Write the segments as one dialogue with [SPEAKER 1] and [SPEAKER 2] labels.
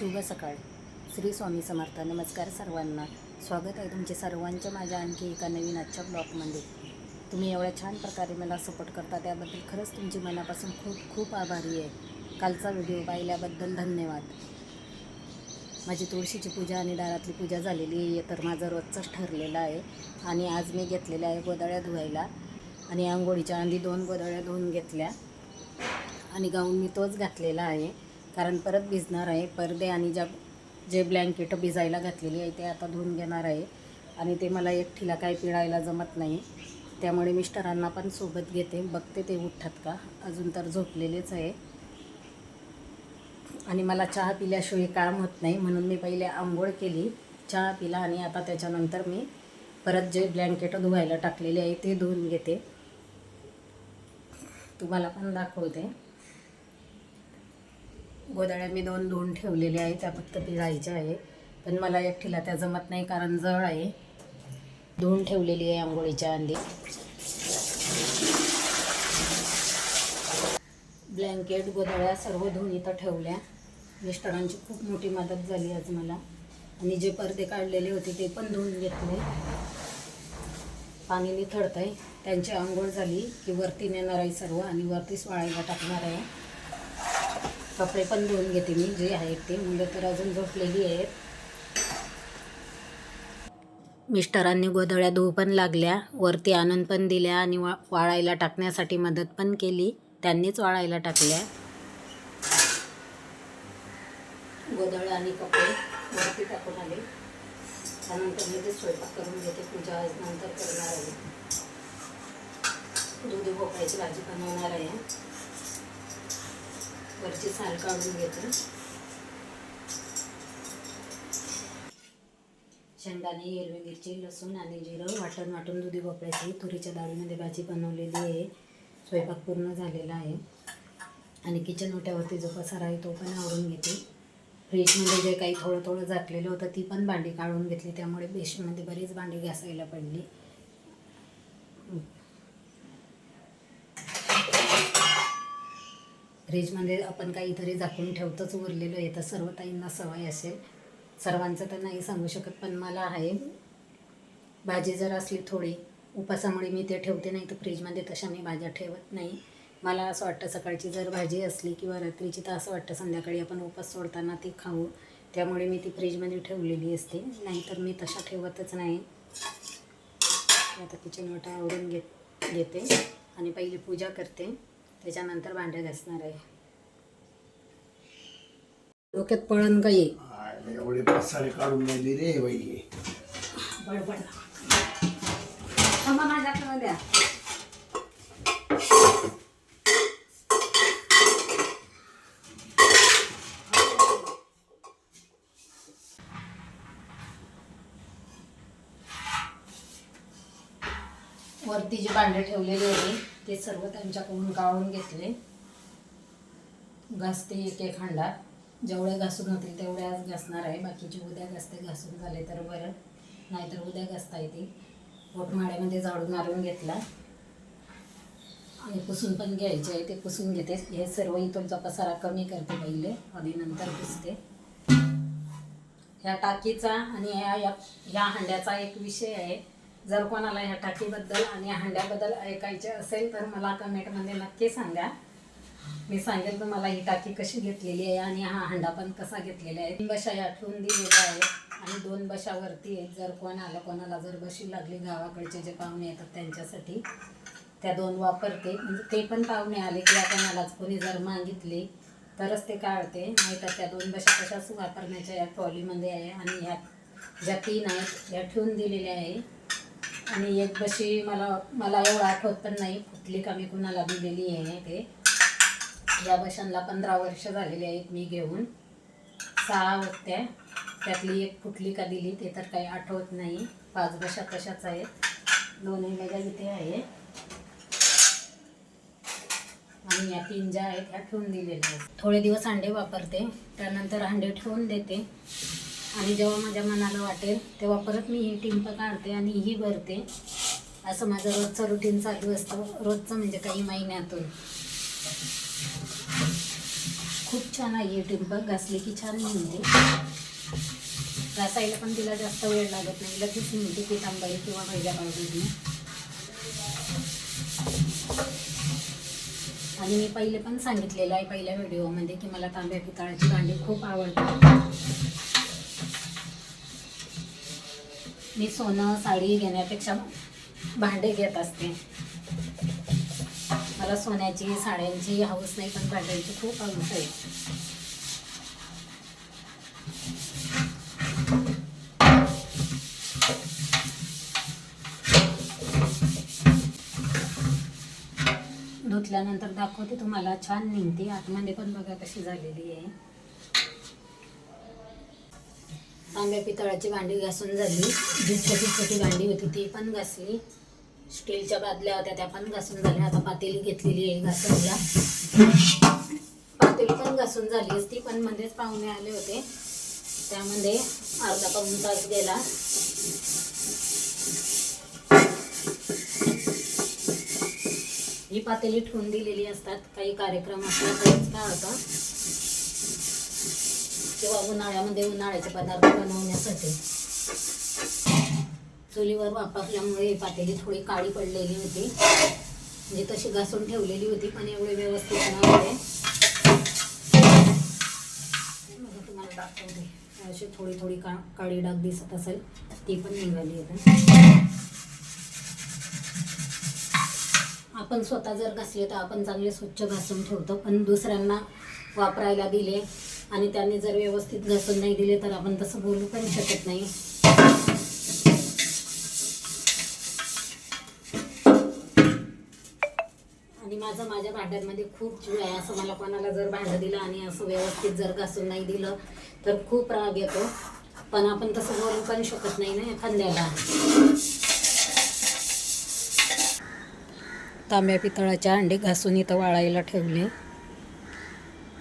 [SPEAKER 1] शुभ सकाळ. श्री स्वामी समर्थ. नमस्कार सर्वांना. स्वागत आहे तुमचे सर्वांच्या माझ्या आणखी एका नवीन आजच्या ब्लॉगमध्ये. तुम्ही एवढ्या छान प्रकारे मला सपोर्ट करता त्याबद्दल खरंच तुमची मनापासून खूप खूप आभारी आहे. कालचा व्हिडिओ पाहिल्याबद्दल धन्यवाद. माझी तुळशीची पूजा आणि दारातली पूजा झालेली आहे तर माझं रोजचंच ठरलेलं आहे. आणि आज मी घेतलेल्या आहे गोदळ्या धुवायला. आणि आंघोळीच्या आधी दोन गोदळ्या धुवून घेतल्या. आणि गाऊन मी तोच घातलेला आहे. कारण परत भिजणार आहे. पडदे आणि ज्या जे ब्लँकेट भिजायला घातलेली आहे ते आता धुवून घेणार आहे. आणि ते मला एकटीला काही पिळायला जमत नाही. त्यामुळे मिस्टरांना पण सोबत घेते. बघते ते उठतात का? अजून तर झोपलेलेच आहे. आणि मला चहा पिल्याशिवाय काम होत नाही. म्हणून मी पहिले आंघोळ केली चहा पिला आणि आता त्याच्यानंतर मी परत जे ब्लँकेट धुवायला टाकलेले आहे ते धुवून घेते. तुम्हाला पण दाखवते. गोदड्या मी दोन धुवून ठेवलेल्या आहे त्या फक्त पिळायच्या आहे पण मला एकटीला त्या जमत नाही कारण जळ आहे. धुवून ठेवलेली आहे आंघोळीच्या अंडी ब्लँकेट गोदाळ्या सर्व धुवून इथं ठेवल्या. मिस्टरांची खूप मोठी मदत झाली आज मला. आणि जे पडदे काढलेले होते ते पण धुवून घेतले. पाणी निथळतं आहे त्यांची आंघोळ झाली की वरती नेणार आहे सर्व आणि वरतीच वाळायला टाकणार आहे. कपडे पण धुवून घेते मी जे आहेत ते. मुलं तर अजून झोपलेली आहेत. मिस्टरांनी गोधळ्या धुवू पण लागल्या वरती आणून पण दिल्या आणि वा वाळायला टाकण्यासाठी मदत पण केली. त्यांनीच वाळायला टाकल्या. गोधळ्या आणि कपडे वरती टाकून आले. त्यानंतर मी ते स्वयंपाक करून घेते पूजा आज नंतर करणार आहे. दुधी भोपळ्याची भाजी बनवणार आहे. वरची साल काढून घेते. शेंगदाणे हिरवी मिरची लसूण आणि जिरं वाटण वाटून दुधी भोपळ्याची तुरीच्या डाळीमध्ये भाजी बनवलेली आहे. स्वयंपाक पूर्ण झालेला आहे. आणि किचन ओट्यावरती जो पसारा आहे तो पण आवरून घेते. फ्रीजमध्ये जे काही थोडं थोडं झाकलेलं होतं ती पण भांडी काढून घेतली. त्यामुळे बेशमध्ये बरीच भांडी घासायला पडली. फ्रीजमध्ये आपण काहीतरी झाकून ठेवतंच उरलेलं आहे तर सर्व ताईंना सवय असेल. सर्वांचं तर नाही सांगू शकत पण मला आहे. भाजी जर असली थोडी उपासामुळे मी ते ठेवते नाही तर फ्रीजमध्ये तशा मी भाज्या ठेवत नाही. मला असं वाटतं सकाळची जर भाजी असली किंवा रात्रीची तर असं वाटतं संध्याकाळी आपण उपास सोडताना ती खाऊ. त्यामुळे मी ती फ्रीजमध्ये ठेवलेली असते. नाहीतर मी तशा ठेवतच नाही. आता किचन वाटा आवडून घेत घेते आणि पहिली पूजा करते. त्याच्यानंतर भांड्या घासणार आहे. डोक्यात पळण काही
[SPEAKER 2] आय, एवढे पसारे काढून राहिली रे बाई.
[SPEAKER 1] बडबड. थांबा माझ्याकडे द्या वरती जे भांडे ठेवलेले होते ते सर्व त्यांच्याकडून गाळून घेतले. घासते एक एक हांडा जेवढे घासून होतील तेवढे आज घासणार आहे. बाकीचे उद्या घासते घासून झाले तर बरं. नाहीतर उद्या घासता येते पोटमाळ्यामध्ये झाडून मारून घेतला. आणि पुसून पण घ्यायचे आहे. ते पुसून घेते. हे सर्व इथूनचा पसारा कमी करते पहिले. आणि नंतर पुसते. ह्या टाकीचा आणि ह्या या ह्या हांड्याचा एक विषय आहे. जर कोणाला ह्या टाकीबद्दल आणि हांड्याबद्दल ऐकायचे असेल तर मला कमेंटमध्ये नक्की सांगा. मी सांगेल तुम्हाला ही टाकी कशी घेतलेली आहे आणि हा हांडा पण कसा घेतलेला आहे. तीन बशा या ठेवून दिलेल्या आहेत आणि दोन बशावरती आहेत. जर कोण आलं कोणाला जर बशी लागली गावाकडचे जे पाहुणे येतात त्यांच्यासाठी त्या दोन वापरते. म्हणजे ते पण पाहुणे आले किंवा कोणालाच कोणी जर मागितले तरच ते काढते. नाहीतर त्या दोन बशा कशाच वापरण्याच्या या ट्रॉलीमध्ये आहे आणि ह्या ज्या तीन आहेत ह्या ठेवून दिलेल्या आहे. आणि एक बशी मला मला एवढं आठवत पण नाही कुठली का मी कुणाला दिलेली आहे ते. या बशांना पंधरा वर्ष झालेली आहेत मी घेऊन. सहा होत्या. त्यातली एक फुटली का दिली ते तर काही आठवत नाही. पाच बशा तशाच आहेत. दोन्ही मेगा इथे आहे. आणि या तीन ज्या आहेत ह्या ठेवून दिलेल्या आहेत. थोडे दिवस अंडे वापरते. त्यानंतर अंडे ठेवून देते. आणि जेव्हा माझ्या मनाला वाटेल तेव्हा परत मी ही टिंप काढते आणि ही भरते. असं माझं रोजचं रुटीन चालू असतं. रोजचं म्हणजे काही महिन्यातून. खूप छान आहे ही टिंप घासली की छान निघते. घासायला पण तिला जास्त वेळ लागत नाही. लगेच निघते पितांबरी किंवा पहिल्या पावडरने आणि मी पहिले पण सांगितलेलं आहे पहिल्या व्हिडिओमध्ये की मला तांब्या पितळाची भांडी खूप आवडतात. मी सोनं साडी घेण्यापेक्षा भांडे घेत असते. मला सोन्याची साड्यांची हाऊस नाही पण भांड्यांची खूप हाऊस आहे. धुतल्यानंतर दाखवते तुम्हाला छान निघते. आतमध्ये पण बघा कशी झालेली आहे. तांब्या पितळाची भांडी घासून झाली. जी छोटी छोटी भांडी होती ती पण घासली. स्टीलच्या बादल्या होत्या त्या पण घासून झाल्या. आता पातेली घेतलेली आहे घासायला. पातेली पण घासून झाली असती पण मध्येच पाहुणे आले होते. त्यामध्ये अर्धा पाऊण तास गेला. ही पातेली ठेवून दिलेली असतात. काही कार्यक्रम असला तरच काय होतं. किंवा उन्हाळ्यामध्ये उन्हाळ्याचे पदार्थ बनवण्यासाठी. चुलीवर वापरल्यामुळे पातेली थोडी काळी पडलेली होती. म्हणजे तशी घासून ठेवलेली होती पण एवढे व्यवस्थित नव्हते. मग तुम्हाला दाखवते. अशी थोडी थोडी का काळी डाग दिसत असेल ती पण निघाली आहे आपण स्वतः जर घासले तर आपण चांगले स्वच्छ घासून ठेवतो पण दुसऱ्यांना वापरायला दिले आणि त्यांनी जर व्यवस्थित घासून नाही दिले तर आपण तसं बोलू पण शकत नाही. आणि माझं माझ्या भांड्यांमध्ये खूप जीव आहे. असं मला कोणाला जर भांडं दिलं आणि असं व्यवस्थित जर घासून नाही दिलं तर खूप राग येतो. पण आपण तसं बोलू पण शकत नाही ना एखाद्याला. तांब्या पितळाच्या अंडे घासून इथं वाळायला ठेवले.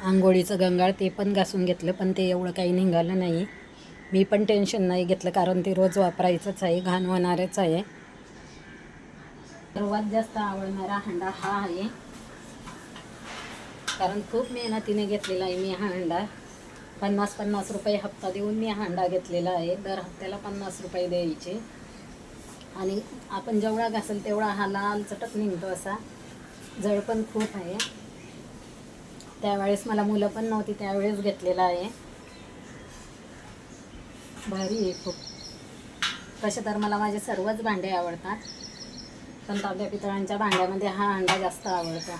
[SPEAKER 1] आंघोळीचं गंगाळ ते पण घासून घेतलं पण ते एवढं काही निघालं नाही. मी पण टेन्शन नाही घेतलं कारण ते रोज वापरायचंच आहे घाण होणारच आहे. सर्वात जास्त आवडणारा हंडा हा आहे. कारण खूप मेहनतीने घेतलेला आहे मी हा हंडा. पन्नास पन्नास रुपये हप्ता देऊन मी हा हंडा घेतलेला आहे. दर हप्त्याला पन्नास रुपये द्यायचे. आणि आपण जेवढा घासेल तेवढा हा लाल चटक निघतो असा. जळ पण खूप आहे. त्यावेळेस मला मुलं पण नव्हती त्यावेळेस घेतलेला आहे. भारी आहे खूप. तसे तर मला माझे सर्वच भांडे आवडतात. पण तांब्या पितळांच्या भांड्यामध्ये हा अंडा जास्त आवडतो.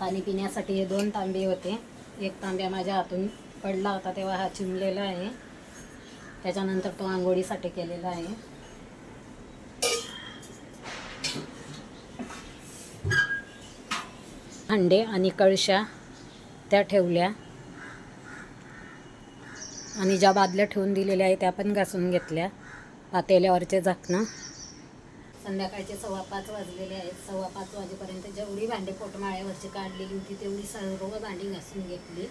[SPEAKER 1] पाणी पिण्यासाठी हे दोन तांबे होते. एक तांब्या माझ्या हातून पडला होता तेव्हा हा चिमलेला आहे. त्याच्यानंतर तो आंघोळीसाठी केलेला आहे. हंडे आणि कळशा त्या ठेवल्या. आणि ज्या बादल्या ठेवून दिलेल्या आहे त्या पण घासून घेतल्या. पातेल्यावरचे झाकणं. संध्याकाळचे सव्वा पाच वाजलेले आहेत. सव्वा पाच वाजेपर्यंत जेवढी भांडी पोटमाळ्यावरची काढलेली होती तेवढी सर्व भांडी घासून घेतली.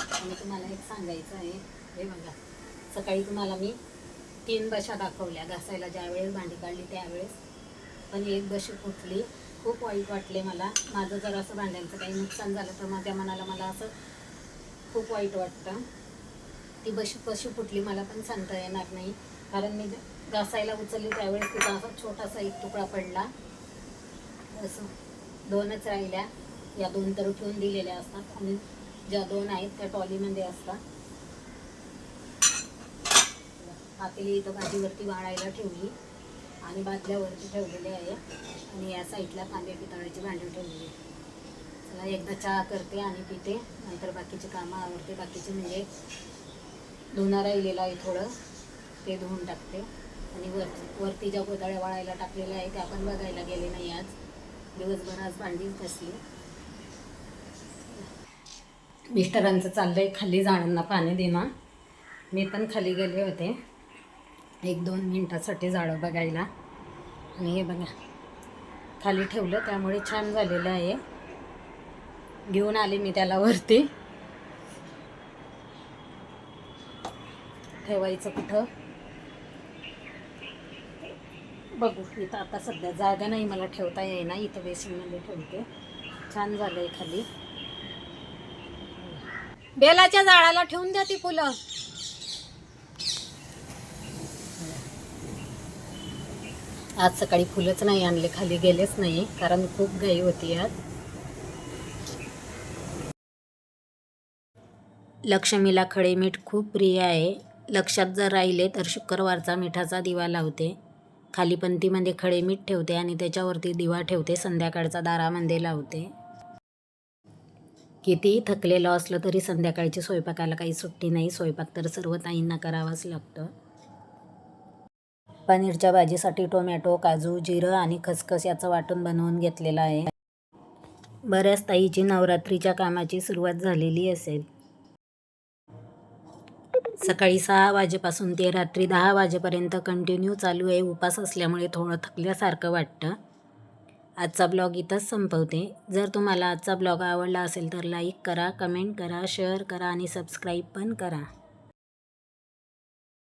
[SPEAKER 1] आणि तुम्हाला एक सांगायचं आहे. हे बघा. सकाळी तुम्हाला मी तीन बशा दाखवल्या. घासायला ज्यावेळेस भांडी काढली त्यावेळेस. पण एक बशी फुटली. खूप वाईट वाटले मला. माझं जर असं भांड्यांचं काही नुकसान झालं तर माझ्या मनाला मला असं खूप वाईट वाटतं. ती बशी कशी फुटली मला पण सांगता येणार नाही. कारण मी घासायला उचलली त्यावेळेस तिचा असा छोटासा एक तुकडा पडला. असं दोनच राहिल्या. या दोन तर उठवून दिलेल्या असतात. आणि ज्या दोन आहेत त्या ट्रॉलीमध्ये असतात. पातेली इथं भाजीवरती वाळायला ठेवली. आणि बादल्यावरती ठेवलेली आहे. आणि या साईडला तांबे पितळाची भांडी ठेवली चला एकदा चहा करते आणि पिते. नंतर बाकीचे कामं आवडते बाकीचे म्हणजे धुणं राहिलेलं आहे थोडं. ते धुवून टाकते. आणि वर वरती ज्या गोदाळ्या वाळायला टाकलेल्या आहे त्या पण बघायला गेले नाही आज. दिवसभर आज भांडी बसली. मिस्टरांचं चाललंय खाली झाडांना पाणी देणं. मी पण खाली गेले होते. एक दोन मिनटासाठी झाडं बघायला. आणि हे बघा. खाली ठेवलं त्यामुळे छान झालेलं आहे. घेऊन आले मी त्याला वरती. ठेवायचं कुठं? बघू इथं आता सध्या जागा नाही मला ठेवता येईना इथं बेसिनमध्ये ठेवते. छान झालंय खाली. बेलाच्या जाळाला ठेवून द्या ती फुलं. आज सकाळी फुलंच नाही आणले खाली गेलेच नाही कारण खूप घाई होती आज. लक्ष्मीला खडे मीठ खूप प्रिय आहे. लक्षात जर राहिले तर शुक्रवारचा मिठाचा दिवा लावते. खाली पंतीमध्ये खडे मीठ ठेवते आणि त्याच्यावरती दिवा ठेवते संध्याकाळचा दारामध्ये लावते. कितीही थकलेलं असलं तरी संध्याकाळची स्वयंपाकाला काही सुट्टी नाही स्वयंपाक तर सर्व ताईंना करावाच लागतं. पनीरच्या भाजीसाठी टोमॅटो काजू जिरं आणि खसखस याचं वाटून बनवून घेतलेलं आहे. बऱ्याच ताईची नवरात्रीच्या कामाची सुरुवात झालेली असेल. सकाळी सहा वाजेपासून ते रात्री दहा वाजेपर्यंत कंटिन्यू चालू आहे. उपास असल्यामुळे थोडं थकल्यासारखं वाटतं. आजचा ब्लॉग इथंच संपवते. जर तुम्हाला आजचा ब्लॉग आवडला असेल तर लाईक करा कमेंट करा शेअर करा आणि सबस्क्राईब पण करा.